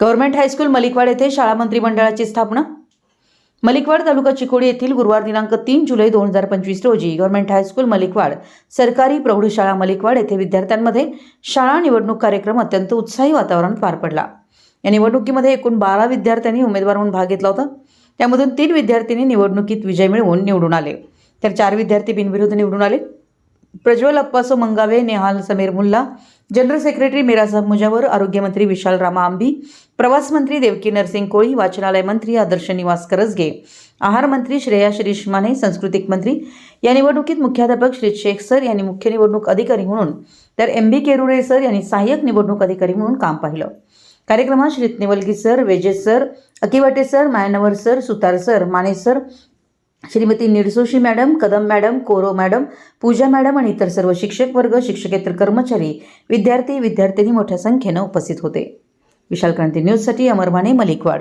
Government high school Malikwad येथे शाळा मंत्रिमंडळाची स्थापना. मलिकवाड तालुका चिकोडी येथील गुरुवार दिनांक तीन जुलै दोन हजार पंचवीस रोजी गव्हर्नमेंट हायस्कूल मलिकवाड सरकारी प्रौढशाळा मलिकवाड येथे विद्यार्थ्यांमध्ये शाळा निवडणूक कार्यक्रम अत्यंत उत्साही वातावरणात पार पडला. या निवडणुकीमध्ये एकूण बारा विद्यार्थ्यांनी उमेदवार म्हणून भाग घेतला होता. त्यामधून तीन विद्यार्थ्यांनी निवडणुकीत विजय मिळवून निवडून आले. तर चार विद्यार्थी बिनविरोध निवडून आले. प्रज्वल अप्पासो मंगावे नेहाल समीर मुल्ला जनरल सेक्रेटरी मिरासाहेब मुजावर आरोग्यमंत्री विशाल रामा आंबी प्रवास मंत्री देवकी नरसिंग कोळी वाचनालय मंत्री आदर्श निवास करजगे आहार मंत्री श्रेया शिरीष माने सांस्कृतिक मंत्री या निवडणुकीत मुख्याध्यापक श्री शेख सर यांनी मुख्य निवडणूक अधिकारी म्हणून तर एम बी केरुरे सर यांनी सहाय्यक निवडणूक अधिकारी म्हणून काम पाहिलं. कार्यक्रमात श्रीत Niwalgi sir Vejes sir Akiwate sir Mayanwar sir Sutar sir Mane sir Shrimati Nirsoshi madam Kadam madam Koro madam Pooja madam आणि इतर सर्व शिक्षक वर्ग शिक्षकेतर कर्मचारी विद्यार्थी विद्यार्थिनी मोठ्या संख्येनं उपस्थित होते. विशाल क्रांती न्यूजसाठी अमर माने मलिकवाड.